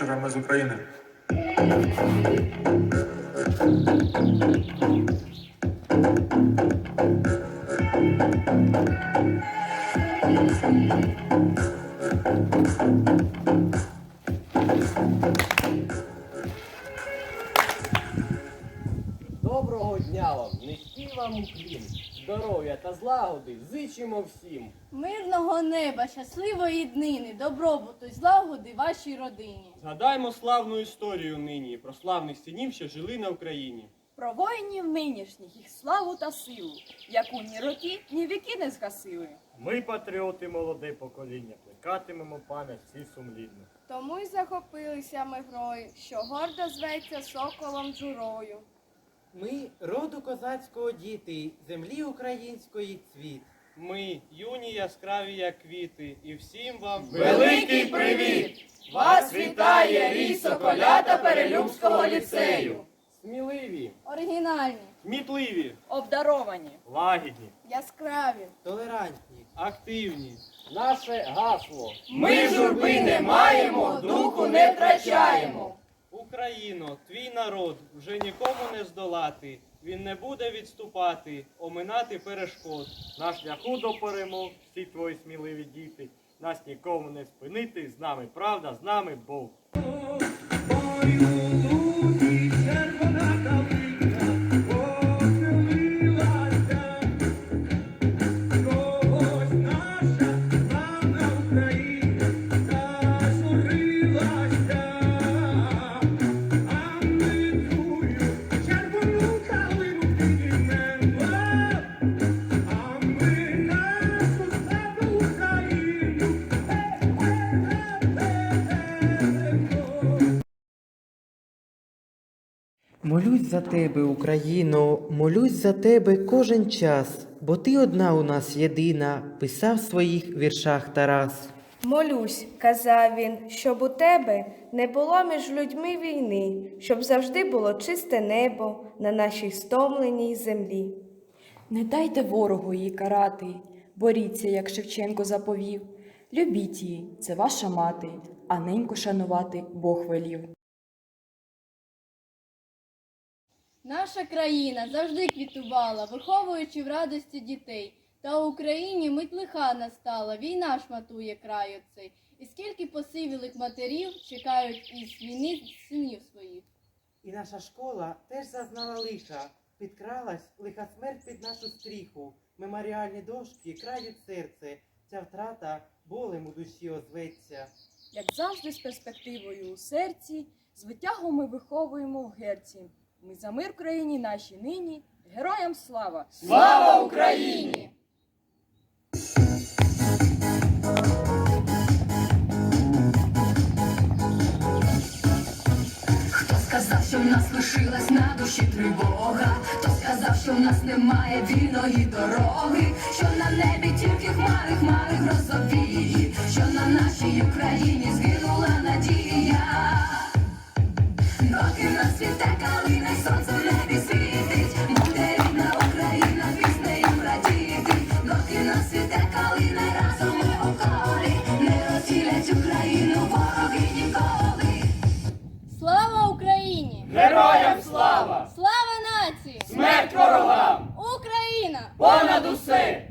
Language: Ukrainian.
вечора. Ми з України. Доброго дня вам, низький вам уклін, здоров'я та злагоди зичимо всім. Мирного неба, щасливої днини, добробуту й злагоди вашій родині. Згадаймо славну історію нині про славних синів, що жили на Україні. Про воїнів нинішніх, їх славу та силу, яку ні роки, ні віки не згасили. Ми, патріоти, молоде покоління, плекатимемо пам'ять всі сумлінно. Тому й захопилися ми грою, що гордо зветься соколом джурою. Ми роду козацького діти, землі української цвіт. Ми, юні яскраві, як квіти, і всім вам Великий привіт! Вас вітає рій Соколята Перелюбського ліцею. Сміливі, Оригінальні, Кмітливі, Обдаровані. Лагідні, яскраві. Толерантні. активні. наше гасло. Ми журби не маємо, духу не втрачаємо. Україно, твій народ вже нікому не здолати. Він не буде відступати, оминати перешкод. на шляху до перемог, всі твої сміливі діти. Нас нікому не спинити, з нами правда, з нами Бог. Молюсь за тебе, Україно, молюсь за тебе кожен час, бо ти одна у нас єдина, писав в своїх віршах Тарас. Молюсь, казав він, щоб у тебе не було між людьми війни, щоб завжди було чисте небо на нашій стомленій землі. Не дайте ворогу її карати, боріться, як Шевченко заповів. Любіть її, це ваша мати, а неньку шанувати Бог велів. Наша країна завжди квітувала, виховуючи в радості дітей. Та в Україні мить лиха настала, війна шматує краю цей. І скільки посивілих матерів чекають із війни синів своїх. І наша школа теж зазнала лиха, підкралась лиха смерть під нашу стріху. Меморіальні дошки крають серце, ця втрата болем у душі озветься. Як завжди, з перспективою у серці, з витягом ми виховуємо в герці. Ми за мир в країні нашій нині, героям слава! Слава Україні! Хто сказав, що в нас лишилась на душі тривога? Хто сказав, що в нас немає вільної дороги? Що на небі тільки хмари, хмари грозові, що на нашій Україні згинула надія. Доки нас Героям слава! Слава нації! Смерть ворогам! Україна! Понад усе!